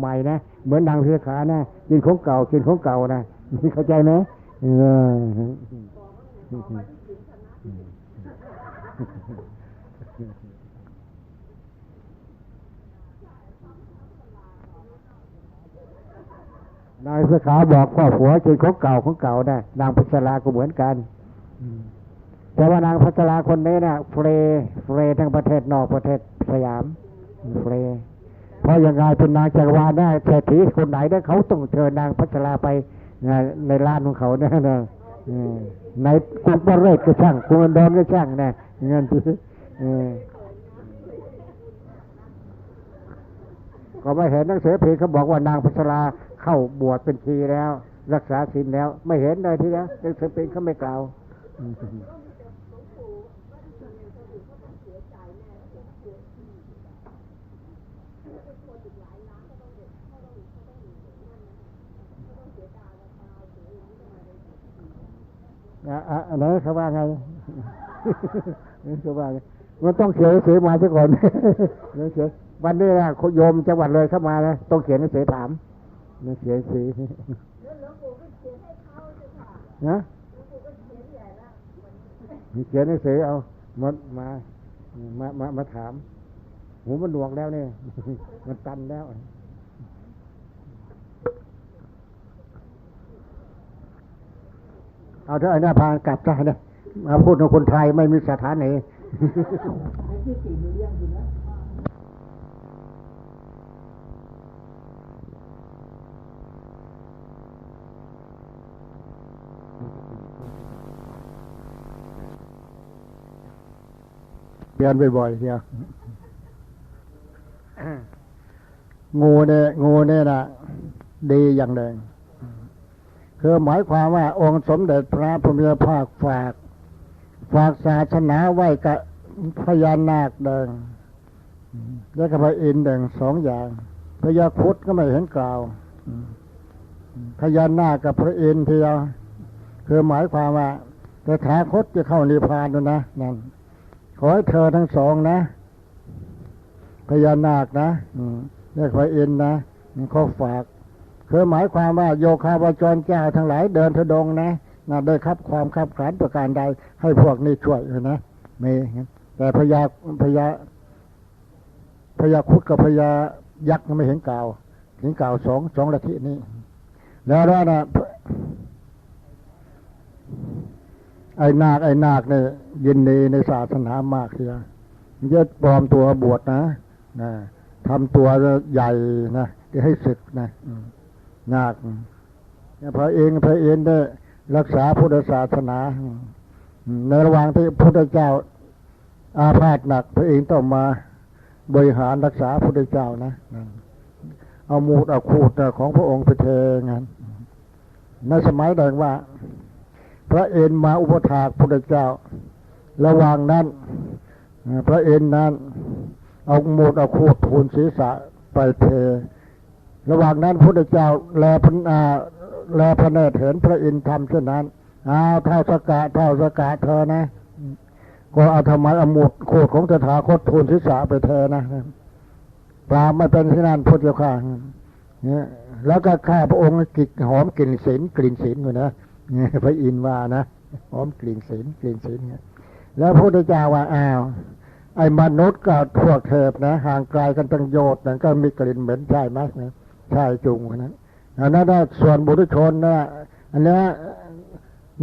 ใหม่นะเหมือนนางเสือขานะกินของเก่ากินของเก่านะเข้าใจไหมเออนายสขาบอกพ่อผัวกินของเก่าของเก่าได้นางพัชราก็เหมือนกันแต่ว่านางพัชราคนนี้นะเฟรเฟรทั้งประเทศนอกประเทศสยามเฟร ราะยังไงเป็นนางจักรวาลได้เศรษฐีคนไหนได้เขาต้องเชิญนางพัชราไปในร้านของเขาเนี่ยนะเออในกรุงปรเทศก็ช่างกรุงดอนก็ช่างนะเงินที่ก็ไม่เห็นนังสือพิมพ์เขาบอกว่านางพัชราเข้าบวชเป็นทีแล้ว รักษาศีลแล้ว ไม่เห็นเลยทีแล้วนังสือพิมพ์เขาไม่กล่าว อะอะอันไหนเขาว่าไงเขาว่าไงมันต้องเขียนหนังสือมาซะก่อนหนังสือวันนี้นะโยมจังหวัดเลยเข้ามานะต้องเขียนหนังสือถามหนังสือสีนะเขียนหนังสือเอามามามามาถาม หูมันหนวกแล้วเนี่ยมันตันแล้วเอาเถอะไอ้หน้าพานกลับซะเนี่ยมาพูดกับคนไทยไม่มีสถานไหนเปลี่ยนบ่อยๆเนี่ย งูเนี่ยงูเนี่ยนะดีอย่างหนึ่งคือหมายความว่าองค์สมเด็จพระพุทธภาคฝาก ฝากศาสนาไว้กับพญานาคเดิงแล้วก็พระอินเดิงสองอย่างพญาคุดก็ไม่เห็นกล่าวพญานาคกับพระอินทร์เทียวคือหมายความว่าแต่ถาคตจะเข้านิพพานนะนั่นขอให้เธอทั้งสองนะพญานาคนะ อืมแล้วก็พระอินทร์นะเขาฝากคือหมายความว่าโยคาวจรเจ้าทั้งหลายเดินทดงนะนะได้ครับความขับขานประการใดให้พวกนี้ช่วยเถอะนะมีแต่พญาพญาพญาคุดกับพญายักษ์ไม่เห็นกล่าวเห็นกล่าวสองสองละทินี้ แล้วว่านะไอ้นาคไอ้นาคเนี่ยยินดีในศาสนามากเสียมันจะปลอมตัวบวชนะนะ ทำตัวใหญ่นะจะให้ศึกนะอืมนาคพระเองพระเองได้รักษาพุทธศาสนาในระหว่างที่พระพุทธเจ้า อาพาธหนัก พระเองต้องมาบริหารรักษาพระพุทธเจ้านะเอามูดเอาคูดของพระองค์ไปเทงานในสมัยแดงว่า พระเอ็นมาอุปถากพระพุทธเจ้า ระหว่างนั้น พระเอ็นนั้น เอามูดเอาโคูดทูลศีรษะไปเท ระหว่างนั้นพระพุทธเจ้าแลพระอาแลพระเนตรเห็นพระอินทร์ทำเช่นนั้นอ้าวเท่าสกะเท่าสกะเธอนะ ก็เอาทำไมเอาหมุดโคดของตถาคตทูลศีรษะไปเธอนะปลาไม่เป็นที่นั่นพุทธเจ้าค่ะเนี่ยแล้วก็ข้าพระองค์กลิ่นหอมกลิ่นศีลกลิ่นศีลอยู่นะเนี่ยพระอินทร์ว่านะหอมกลิ่นศีลกลิ่นศีลเนี่ยแล้วพระพุทธเจ้าว่าอ้าว ไอ้มนุษย์กับพวกเทพนะ ห่างไกลกันตั้งโยชน์นั่นก็มีกลิ่นเหม็นใช่ไหมนะใช่จุงนนั้นอันนั้นะส่วนบุตรชนนะอันนี้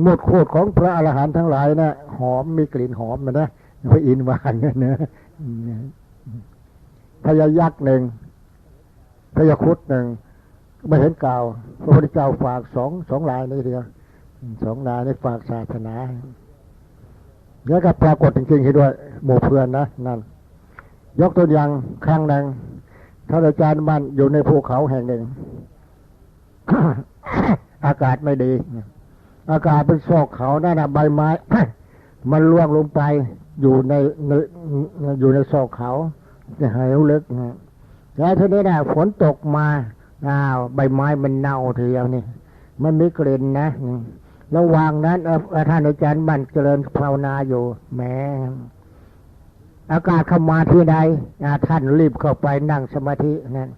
หมดโคตรของพระอรหันต์ทั้งหลายนะหอมมีกลิ่นหอมนะนะพระอินทร์วานเนี่ยนะพญายักษ์หนึ่งพญาคุดหนึ่งไม่เห็นกล่าวพระพุทธเจ้าฝากสองสองลายนี่เดียวสองลายนี่ฝากศาสนา แล้วก็ปรากฏจริงๆให้ด้วย หมู่เพื่อนนะนั่น ยกตัวอย่างครั้งหนึ่งท่านอาจารย์มันอยู่ในภูเขาแห่งหนึ่ง อากาศไม่ดี อากาศเป็นซอกเขาหนนะใบไม้ มันล่วงลงไปอยู่ในในอยู่ในซอกเขาจะเหวลึกนะแล้วทีนี้นะฝนตกมาอ้าวใบไม้มันเน่าทีเดียวนี่มันมีกลิ่นนะ ระหว่างนั้นเออท่านอาจารย์บันเจริญภาวนาอยู่แหมอากาศเข้ามาที่ใดท่านรีบเข้าไปนั่งสมาธินั่น